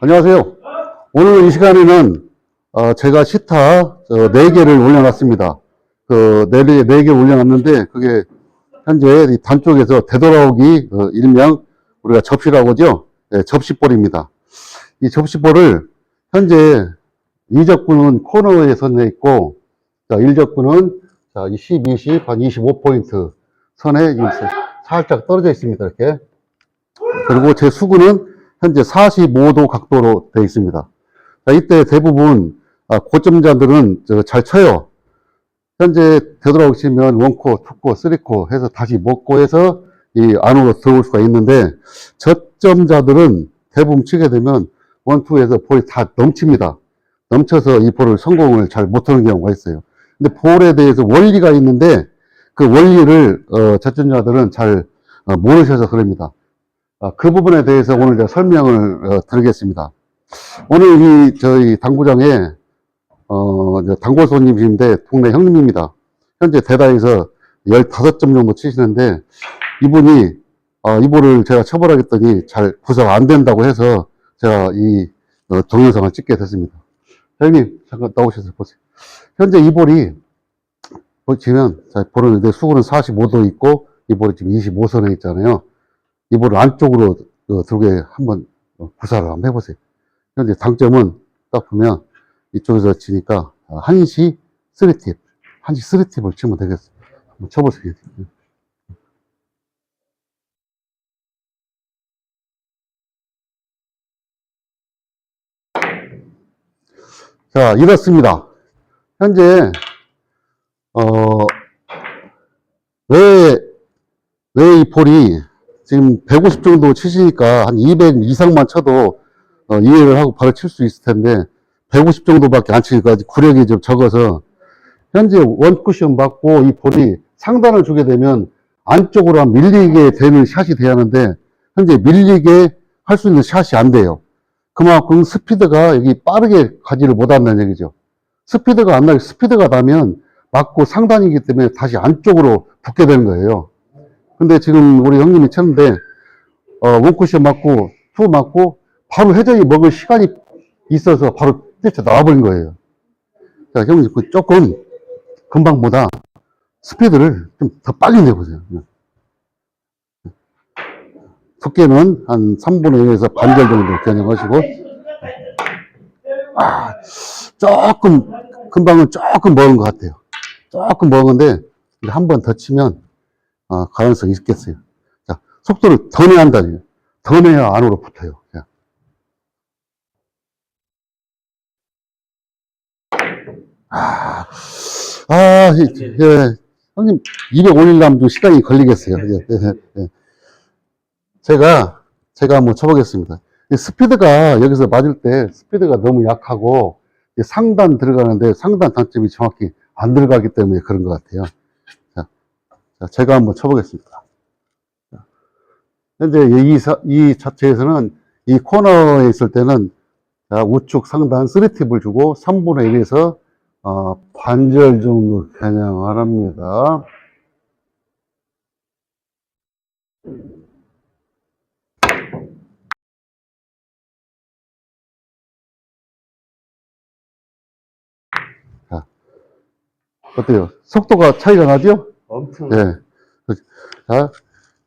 안녕하세요. 오늘 이 시간에는 어, 제가 시타 어, 4개를 올려놨습니다. 그 4개, 4개 올려놨는데 그게 현재 이 단쪽에서 되돌아오기 어, 일명 우리가 접시라고 하죠. 네, 접시볼입니다. 이 접시볼을 현재 이적구는 코너에 선에 있고 자, 일적구는 자, 이 10, 20, 한 25포인트 선에 살짝 떨어져 있습니다. 이렇게. 그리고 제 수구는 현재 45도 각도로 되어 있습니다. 자, 이때 대부분 아, 고점자들은 저잘 쳐요. 현재 되돌아오시면 원코, 투코, 쓰리코 해서 다시 먹고 해서 이 안으로 들어올 수가 있는데 저점자들은 대부분 치게 되면 원투에서 볼이 다 넘칩니다. 넘쳐서 이 볼을 성공을 잘 못하는 경우가 있어요. 근데 볼에 대해서 원리가 있는데 그 원리를 어, 저점자들은 잘 어, 모르셔서 그럽니다. 아, 그 부분에 대해서 오늘 제가 설명을 어, 드리겠습니다. 오늘 이 저희 당구장에 어, 단골 손님이신데 동네 형님입니다. 현재 대다에서 15점 정도 치시는데 이분이 어, 이분을 제가 처벌하겠더니 잘 구사가 안 된다고 해서 제가 이 어, 동영상을 찍게 됐습니다. 형님 잠깐 나오셔서 보세요. 현재 이 볼이 보시면 자, 볼은 내 수구는 45도 있고 이 볼이 지금 25선에 있잖아요. 이 볼을 안쪽으로 어, 들게 한번 어, 구사를 한번 해보세요. 현재 당점은 딱 보면 이쪽에서 치니까 어, 한시 3팁, 한시 3팁을 치면 되겠어요. 한번 쳐보세요. 자, 이렇습니다. 현재, 어, 왜, 왜 이 폴이 지금 150 정도 치시니까 한 200 이상만 쳐도 어, 이해를 하고 바로 칠 수 있을 텐데 150 정도밖에 안 치니까 구력이 좀 적어서 현재 원 쿠션 맞고 이 볼이 상단을 주게 되면 안쪽으로 한 밀리게 되는 샷이 돼야 하는데 현재 밀리게 할 수 있는 샷이 안 돼요. 그만큼 스피드가 여기 빠르게 가지를 못한다는 얘기죠. 스피드가 안 나게 스피드가 나면 맞고 상단이기 때문에 다시 안쪽으로 붙게 되는 거예요. 근데 지금 우리 형님이 쳤는데 어, 원쿠션 맞고 투 맞고 바로 회전이 먹을 시간이 있어서 바로 뛰쳐 나와버린 거예요. 자, 형님 그 조금 금방보다 스피드를 좀 더 빨리 내보세요. 두께는 한 3분의 1에서 반절 정도 겨냥하시고 아, 조금 금방은 조금 먹은 것 같아요. 조금 먹은데 한 번 더 치면 어, 가능성이 있겠어요. 자, 속도를 더 내야 한다니. 더 내야 안으로 붙어요. 자. 아, 아, 예, 예. 형님, 200 올리려면 좀 시간이 걸리겠어요. 예, 예, 예. 제가, 제가 한번 쳐보겠습니다. 이 스피드가 여기서 맞을 때 스피드가 너무 약하고 이 상단 들어가는데 상단 단점이 정확히 안 들어가기 때문에 그런 것 같아요. 자, 자, 제가 한번 쳐보겠습니다. 자, 현재 이, 사- 이 자체에서는 이 코너에 있을 때는 자, 우측 상단 3팁을 주고 3분의 1에서 어, 반절 정도 겨냥을 합니다. 자, 어때요? 속도가 차이가 나죠? 엄청 예. 자,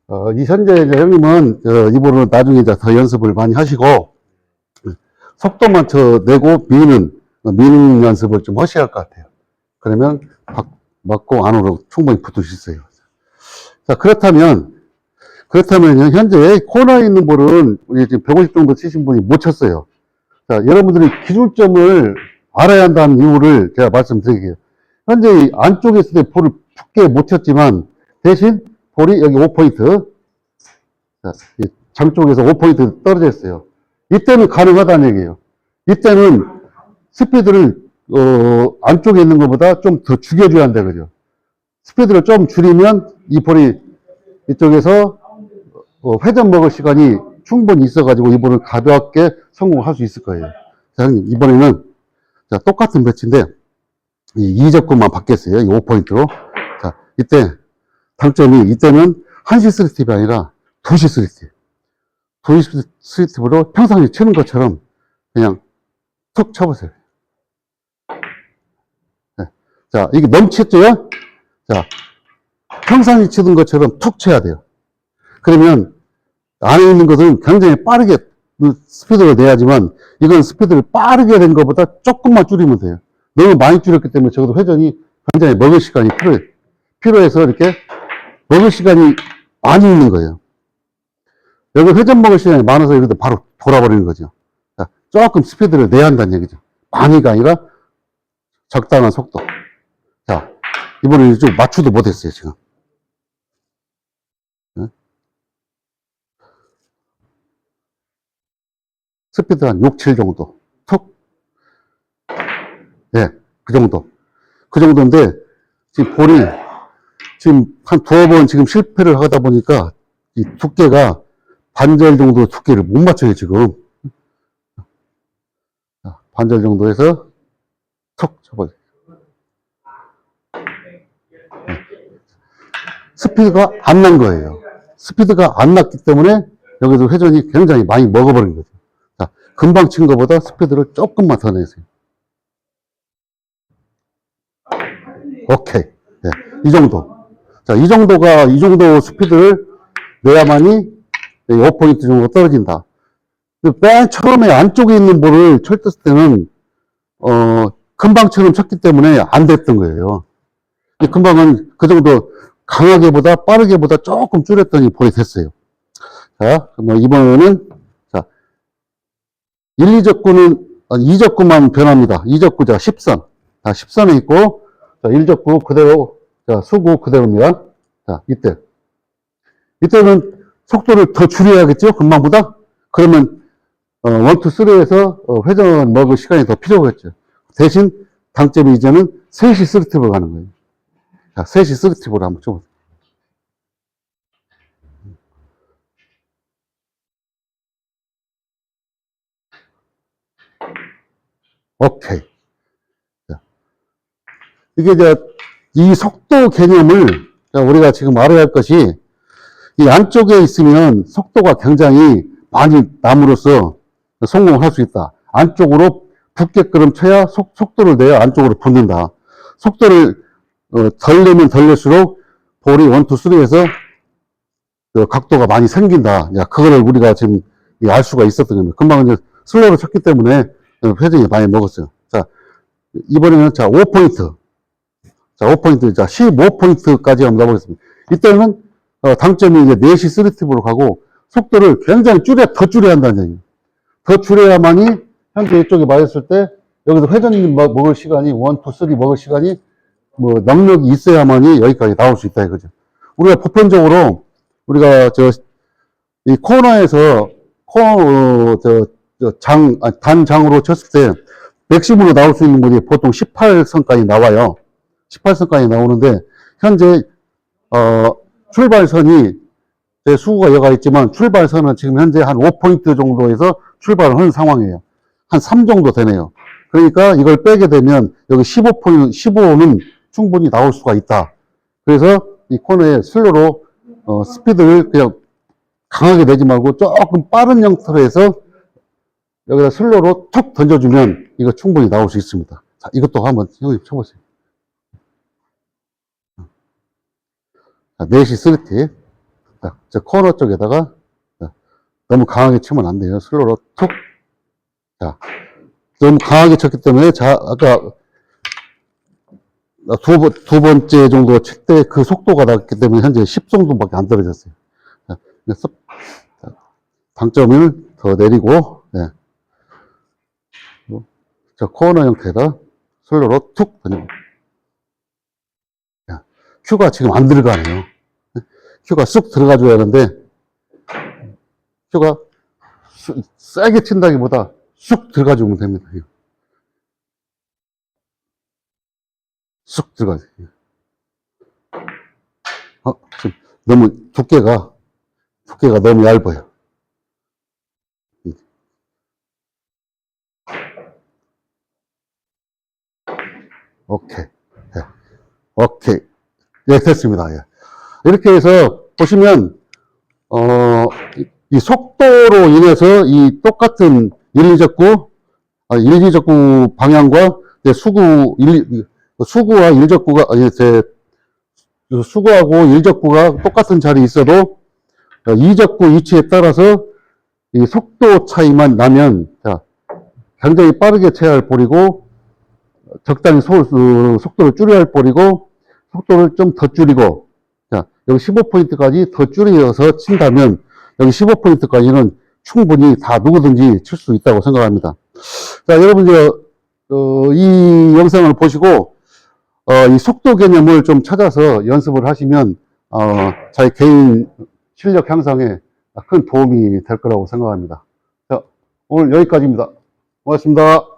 어, 이 현재 이제 형님은 어, 이번으로 나중에 이제 더 연습을 많이 하시고 속도만 더 내고 어, 미는 연습을 좀 하셔야 할 것 같아요. 그러면 박, 맞고 안으로 충분히 붙을 수 있어요. 자 그렇다면 그렇다면 현재 코너에 있는 볼은 우리 지금 150 정도 치신 분이 못 쳤어요. 자 여러분들이 기준점을 알아야 한다는 이유를 제가 말씀드릴게요. 현재 이 안쪽에 있을 때 볼을 붙게 못 쳤지만 대신 볼이 여기 5포인트 자, 이 장쪽에서 5포인트 떨어져 있어요. 이때는 가능하다는 얘기예요. 이때는 스피드를 어, 안쪽에 있는 것보다 좀 더 죽여줘야 한다 그죠. 스피드를 좀 줄이면 이 볼이 이쪽에서 어, 회전 먹을 시간이 충분히 있어가지고 이번을 가볍게 성공할 수 있을 거예요. 자, 형님, 이번에는 자, 똑같은 배치인데 이 이적구만 바뀌었어요. 이 5포인트로. 자, 이때 당점이 이때는 1시 스리팁이 아니라 2시 스리팁. 2시 스리팁으로 평상시 치는 것처럼 그냥 툭 쳐보세요. 네. 자, 이게 넘쳤죠? 자, 평상시 치던 것처럼 툭 쳐야 돼요. 그러면 안에 있는 것은 굉장히 빠르게 스피드를 내야지만 이건 스피드를 빠르게 낸 것보다 조금만 줄이면 돼요. 너무 많이 줄였기 때문에 적어도 회전이 굉장히 먹을 시간이 필요해. 필요해서 이렇게 먹을 시간이 많이 있는 거예요. 여기 회전 먹을 시간이 많아서 여기도 바로 돌아버리는 거죠. 자, 조금 스피드를 내야 한다는 얘기죠. 많이가 아니라 적당한 속도. 자, 이번에 좀 맞추도 못했어요, 지금. 네? 스피드 한 6, 7 정도. 톡. 예, 그 정도. 그 정도인데, 지금 볼이, 지금 한 두어 번 지금 실패를 하다 보니까, 이 두께가 반절 정도 두께를 못 맞춰요, 지금. 자, 반절 정도 해서, 톡 쳐버려요. 예. 스피드가 안 난 거예요. 스피드가 안 났기 때문에, 여기서 회전이 굉장히 많이 먹어버린 거죠. 자, 금방 친 것보다 스피드를 조금만 더 내세요. 오케이. 네, 이 정도. 자, 이 정도가, 이 정도 스피드를 내야만이 5포인트 정도 떨어진다. 맨 처음에 안쪽에 있는 볼을 쳤을 때는, 어, 금방처럼 쳤기 때문에 안 됐던 거예요. 이 금방은 그 정도 강하게보다 빠르게보다 조금 줄였더니 볼이 됐어요. 자, 그럼 이번에는, 자, 1, 2적구는, 2적구만 변합니다. 2적구, 자, 10선. 자, 10선에 있고, 자, 1적구 그대로, 자, 수구 그대로입니다. 자, 이때. 이때는 속도를 더 줄여야겠죠? 금방보다? 그러면, 어, 1, 2, 3에서 회전 먹을 시간이 더 필요하겠죠. 대신 당점이 이제는 3시 스리팁으로 가는 거예요. 자, 3시 스리팁으로 한번 쳐보세요. 오케이. 자, 이게 이제 이 속도 개념을 자, 우리가 지금 알아야 할 것이 이 안쪽에 있으면 속도가 굉장히 많이 남으로써 성공할 수 있다. 안쪽으로 붙게끔 쳐야 속, 속도를 내야 안쪽으로 붙는다. 속도를 어, 덜 내면 덜 낼수록 볼이 1, 2, 3에서 그 각도가 많이 생긴다. 야, 그거를 우리가 지금 이알 수가 있었던 겁니다. 금방 이제 슬로우를 쳤기 때문에 회전이 많이 먹었어요. 자, 이번에는 자, 5포인트. 자, 5포인트. 자, 15포인트까지 한번 가보겠습니다. 이때는 어, 당점이 이제 4시 스리팁으로 가고 속도를 굉장히 줄여, 더 줄여야 한다는 얘기예요. 더 줄여야만이 현재 이쪽에 맞았을 때 여기서 회전 먹- 먹을 시간이 1, 2, 3 먹을 시간이 뭐 능력이 있어야만이 여기까지 나올 수 있다 이거죠. 우리가 보편적으로 우리가 저 이 코너에서 코너 저, 저 장, 아, 단장으로 쳤을 때 맥심으로 나올 수 있는 분이 보통 18선까지 나와요. 18선까지 나오는데 현재 어, 출발선이 제 수구가 여가 있지만 출발선은 지금 현재 한 5포인트 정도에서 출발을 하는 상황이에요. 한 3 정도 되네요. 그러니까 이걸 빼게 되면 여기 15포인트, 15는 충분히 나올 수가 있다. 그래서 이 코너에 슬로로 어, 스피드를 그냥 강하게 내지 말고 조금 빠른 형태로 해서 여기다 슬로로 툭 던져주면 이거 충분히 나올 수 있습니다. 자, 이것도 한번 형님 쳐보세요. 자, 4시 스리티. 자, 저 코너 쪽에다가 자, 너무 강하게 치면 안 돼요. 슬로로 툭. 자, 너무 강하게 쳤기 때문에 자, 아까 두, 번- 두 번째 정도 칠 때 그 속도가 났기 때문에 현재 10 정도밖에 안 떨어졌어요. 자, 그래서 자, 당점을 더 내리고, 예. 저 코너 형태다 슬로로 툭 던져. 야, 큐가 지금 안 들어가네요. 큐가 쑥 들어가줘야 하는데, 큐가 수- 세게 친다기보다 쑥 들어가주면 됩니다. 쑥 들어가야 돼요. 어, 지금 너무 두께가, 두께가 너무 얇아요. 오케이. 네. 오케이. 예, 됐습니다. 예. 이렇게 해서 보시면, 어, 이 속도로 인해서 이 똑같은 일리적구, 아, 일리적구 방향과 수구, 일리, 수구와 일적구가, 아니, 제, 수구하고 일적구가 똑같은 자리에 있어도 어, 이적구 위치에 따라서 이 속도 차이만 나면, 자, 굉장히 빠르게 쳐야 할 볼이고, 적당히 소, 어, 속도를 줄여야 할 볼이고, 속도를 좀 더 줄이고, 자, 여기 15포인트까지 더 줄여서 친다면, 여기 15포인트까지는 충분히 다 누구든지 칠 수 있다고 생각합니다. 자, 여러분, 이제, 어, 이 영상을 보시고, 어, 이 속도 개념을 좀 찾아서 연습을 하시면, 어, 자기 개인 실력 향상에 큰 도움이 될 거라고 생각합니다. 자, 오늘 여기까지입니다. 고맙습니다.